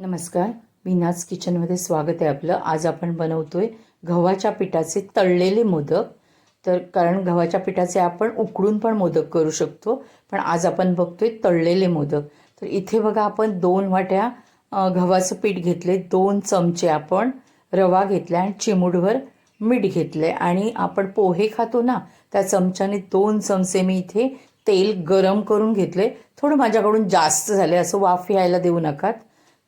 नमस्कार. मीनाज किचनमध्ये स्वागत आहे आपलं. आज आपण बनवतोय गव्हाच्या पिठाचे तळलेले मोदक. तर कारण गव्हाच्या पिठाचे आपण उकडून पण मोदक करू शकतो पण आज आपण बघतोय तळलेले मोदक. तर इथे बघा आपण दोन वाट्या गव्हाचं पीठ घेतले दोन चमचे आपण रवा घेतला आणि चिमूटभर मीठ घेतले आणि आपण पोहे खातो ना त्या चमच्याने दोन चमचे मी इथे तेल गरम करून घेतले थोडं माझ्याकडून जास्त झाले असं वाफ यायला देऊ नकात.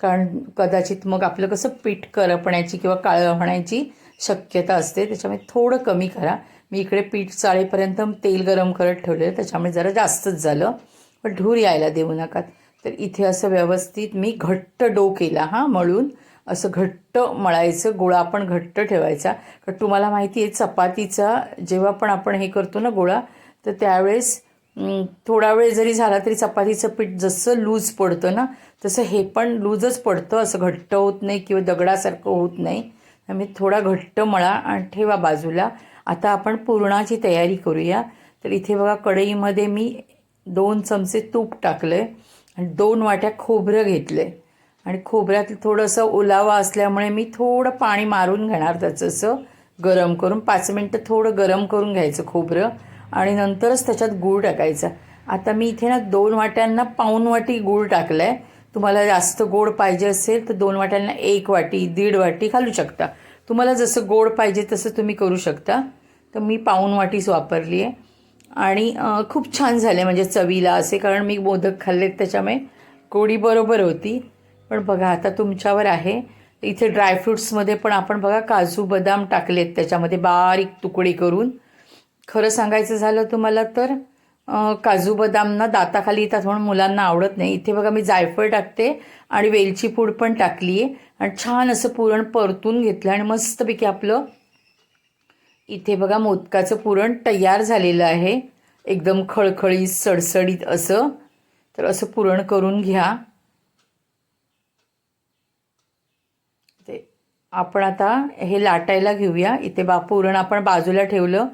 कारण कदाचित मग आपलं कसं पीठ करपण्याची किंवा काळं होण्याची शक्यता असते त्याच्यामुळे थोडं कमी करा. मी इकडे पीठ चाळेपर्यंत तेल गरम करत ठेवलेलं त्याच्यामुळे जरा जास्तच झालं. पण धूर यायला देऊ नका. तर इथे असं व्यवस्थित मी घट्ट डो केला हां मळून. असं घट्ट मळायचं गोळा पण घट्ट ठेवायचा. कारण तुम्हाला माहिती आहे चपातीचा जेव्हा पण आपण हे करतो ना गोळा तर त्यावेळेस थोडा वेळ जरी झाला तरी चपातीचं पीठ जसं लूज पडतं ना तसं हे पण लूजच पडतं. असं घट्ट होत नाही किंवा दगडासारखं होत नाही. त्यामुळे थोडा घट्ट मळा आणि ठेवा बाजूला. आता आपण पुरणाची तयारी करूया. तर इथे बघा कढईमध्ये मी दोन चमचे तूप टाकलं आहे आणि दोन वाट्या खोबरं घेतलं आहे आणि खोबऱ्यात थोडंसं ओलावा असल्यामुळे मी थोडं पाणी मारून घेणार त्याचं असं गरम करून. पाच मिनटं थोडं गरम करून घ्यायचं खोबरं. आणि नंतरच त्याच्यात गूळ टाकायचा. आता मी इथे ना दोन वाट्यांना पाऊन वाटी गूळ टाकला आहे तुम्हाला जास्त गोड पाहिजे असेल तर दोन वाट्यांना एक वाटी दीड वाटी घालू शकता. तुम्हाला जसं गोड पाहिजे तसं तुम्ही करू शकता. तर मी पाऊन वाटीच वापरली आहे आणि खूप छान झाले म्हणजे चवीला असे कारण मी मोदक खाल्लेत त्याच्यामुळे गोडी बरोबर होती. पण बघा आता तुमच्यावर आहे. इथे ड्रायफ्रुट्समध्ये पण आपण बघा काजू बदाम टाकलेत त्याच्यामध्ये बारीक तुकडे करून. खरं सांगायचं झालं तुम्हाला तर काजू बदाम ना दाताखाली येतात म्हणून मुलांना आवडत नाही. इथे बघा मी जायफळ टाकते आणि वेलची पूड पण टाकली आहे. आणि छान असं पुरण परतून घेतलं आणि मस्तपैकी आपलं इथे बघा मोदकाचं पुरण तयार झालेलं आहे. एकदम खळखळीत सडसडीत असं. तर असं पुरण करून घ्या. ते आपण आता हे लाटायला घेऊया. इथे बा पुरण आपण बाजूला ठेवलं.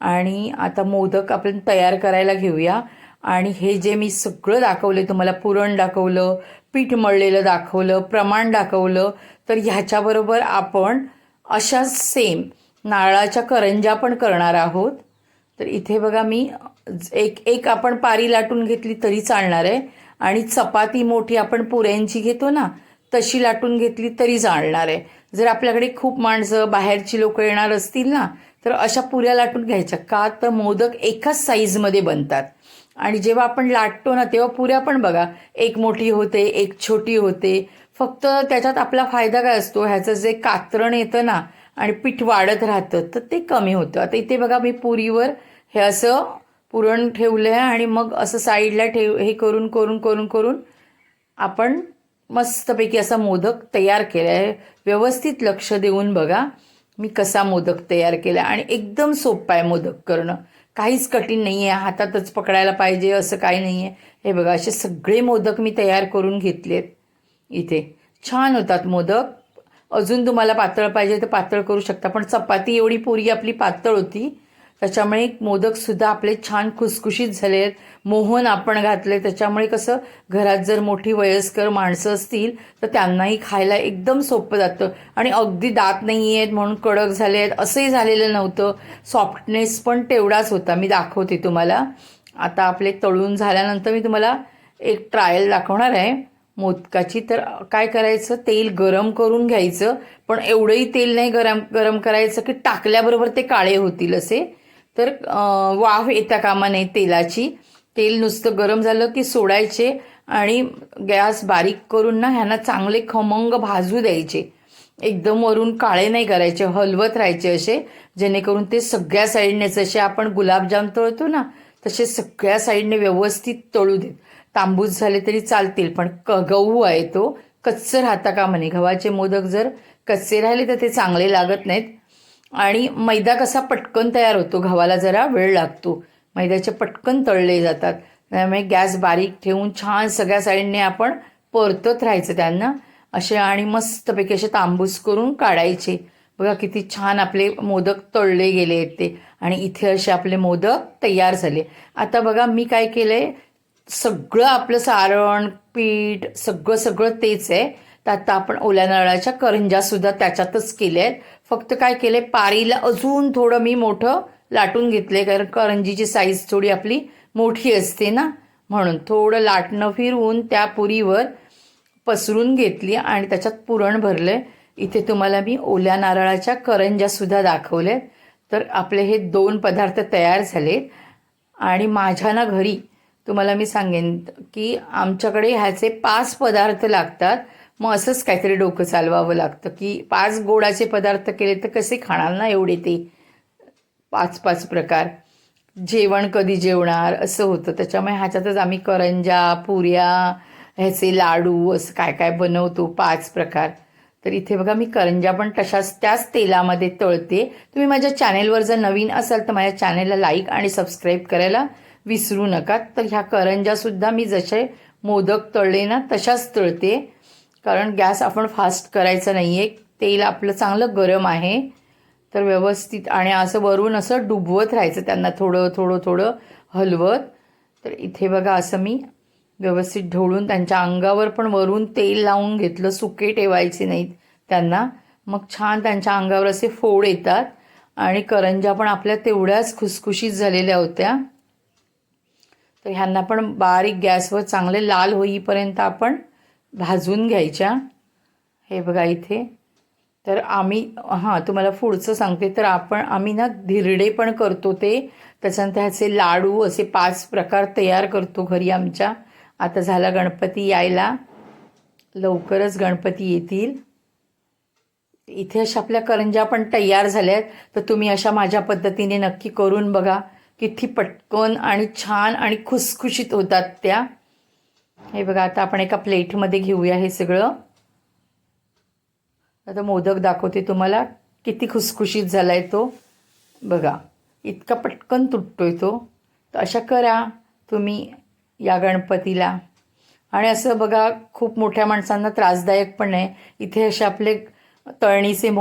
आणि आता मोदक आपण तयार करायला घेऊया. आणि हे जे मी सगळं दाखवलं तुम्हाला पुरण दाखवलं पीठ मळलेलं दाखवलं प्रमाण दाखवलं तर ह्याच्याबरोबर आपण अशा सेम नारळाच्या करंजा पण करणार आहोत. तर इथे बघा मी एक एक आपण पारी लाटून घेतली तरी चालणार आहे. आणि चपाती मोठी आपण पुऱ्यांची घेतो ना तशी लाटून घेतली तरी चालणार आहे. जर आपल्याकडे खूप माणसं बाहेरची लोक येणार असतील ना तर अशा पुऱ्या लाटून घ्यायच्या. का तर मोदक एकाच साईजमध्ये बनतात. आणि जेव्हा आपण लाटतो ना तेव्हा पुऱ्या पण बघा एक मोठी होते एक छोटी होते. फक्त त्याच्यात आपला फायदा काय असतो? ह्याचं जे कात्रण येतं ना आणि पीठ वाढत राहतं तर ते कमी होतं. आता इथे बघा मी पुरीवर हे असं पुरण ठेवलं आहे आणि मग असं साईडला ठेव हे करून करून करून करून आपण मस्तपैकी असा मोदक तयार केला आहे व्यवस्थित लक्ष देऊन बघा. मी कसा मोदक तयार केला आणि एकदम सोपं आहे मोदक करणं. काहीच कठीण नाही आहे हातातच पकडायला पाहिजे असं काही नाही आहे हे बघा असे सगळे मोदक मी तयार करून घेतलेत इथे. छान होतात मोदक. अजून तुम्हाला पातळ पाहिजे तर पातळ करू शकता पण चपाती एवढी पुरी आपली पातळ होती. त्याच्यामुळे मोदकसुद्धा आपले छान खुसखुशीत झाले आहेत. मोहन आपण घातले. त्याच्यामुळे कसं घरात जर मोठी वयस्कर माणसं असतील तर त्यांनाही खायला एकदम सोपं जातं. आणि अगदी दात नाही आहेत म्हणून कडक झाले आहेत. असंही झालेलं नव्हतं. सॉफ्टनेस पण तेवढाच होता. मी दाखवते तुम्हाला. आता आपले तळून झाल्यानंतर मी तुम्हाला एक ट्रायल दाखवणार आहे. मोदकाची तर काय करायचं? तेल गरम करून घ्यायचं. पण एवढंही तेल नाही गरम गरम करायचं की टाकल्याबरोबर ते काळे होतील असे. तर वाव वाफ येता कामा नये तेलाची. तेल नुसतं गरम झालं की सोडायचे आणि गॅस बारीक करून ना ह्यांना चांगले खमंग भाजू द्यायचे. एकदम वरून काळे नाही करायचे हलवत राहायचे असे. जेणेकरून ते सगळ्या साईडने जसे आपण गुलाबजाम तळतो ना तसे सगळ्या साईडने व्यवस्थित तळू देत. तांबूस झाले तरी चालतील पण क गहू आहे तो. कच्चं राहता का म्हणे गव्हाचे मोदक जर कच्चे राहिले तर ते चांगले लागत नाहीत. आणि मैदा कसा पटकन तयार होतो गव्हाला जरा वेळ लागतो. मैद्याचे पटकन तळले जातात. त्यामुळे गॅस बारीक ठेवून छान सगळ्या साईडने आपण परतत राहायचं त्यांना. असे आणि मस्तपैकी असे तांबूस करून काढायचे. बघा किती छान आपले मोदक तळले गेले आहेत ते. आणि इथे असे आपले मोदक तयार झाले. आता बघा मी काय केलं आहे सगळं आपलं सारण पीठ सगळं सगळं तेच आहे. तर आता आपण ओल्या नारळाच्या करंजासुद्धा त्याच्यातच केल्या आहेत फक्त काय केले पारीला अजून थोडं मी मोठं लाटून घेतले कारण करंजीची साईज थोडी आपली मोठी असते ना. म्हणून थोडं लाटणं फिरवून त्या पुरीवर पसरून घेतली आणि त्याच्यात पुरण भरले इथे तुम्हाला मी ओल्या नारळाच्या करंजासुद्धा दाखवले तर आपले हे दोन पदार्थ तयार झाले आणि माझ्या ना घरी तुम्हाला मी सांगेन की आमच्याकडे ह्याचे पाच पदार्थ लागतात. मग असंच काहीतरी डोकं चालवावं लागतं की पाच गोडाचे पदार्थ केले तर कसे खाणार ना एवढे ते? पाच पाच प्रकार. जेवण कधी जेवणार? असं होतं. त्याच्यामुळे ह्याच्यातच आम्ही करंजा पुऱ्या ह्याचे लाडू असं काय काय बनवतो? पाच प्रकार. तर इथे बघा मी करंजा पण तशाच त्याच तेलामध्ये तळते. तुम्ही माझ्या चॅनेलवर जर नवीन असाल तर माझ्या चॅनेलला लाईक आणि सबस्क्राईब करायला विसरू नका. तर ह्या करंजासुद्धा मी जसे मोदक तळले ना तशाच तळते. कारण गॅस आपण फास्ट करायचा नाही आहे तेल आपलं चांगलं गरम आहे. तर व्यवस्थित आणि असं वरून असं डुबवत राहायचं त्यांना थोडं थोडं थोडं हलवत. तर इथे बघा असं मी व्यवस्थित ढवळून त्यांच्या अंगावर पण वरून तेल लावून घेतलं. सुके ठेवायचे नाहीत त्यांना. मग छान त्यांच्या अंगावर असे फोड येतात. आणि करंजा पण आपल्या तेवढ्याच खुसखुशीत झालेल्या होत्या. तर ह्यांना पण बारीक गॅसवर चांगले लाल होईपर्यंत आपण भाजून घ्यायच्या. हे बघा इथे. तर आम्ही हां तुम्हाला पुढचं सांगते. तर आपण आम्ही ना धिरडे पण करतो ते. त्याच्यानंतर ह्याचे लाडू असे पाच प्रकार तयार करतो घरी आमच्या. आता झाला गणपती यायला. लवकरच गणपती येतील. इथे अशा आपल्या करंजा पण तयार झाल्या आहेत तर तुम्ही अशा माझ्या पद्धतीने नक्की करून बघा. किती पटकन आणि छान आणि खुसखुशीत होतात त्या. हे बघा आता आपण एका प्लेटमध्ये घेऊया हे सगळं. आता मोदक दाखवते तुम्हाला किती खुसखुशीत झाला आहे तो. बघा इतका पटकन तुटतोय तो. तर अशा करा तुम्ही या गणपतीला. आणि असं बघा खूप मोठ्या माणसांना त्रासदायक पण आहे. इथे असे आपले तळणीचे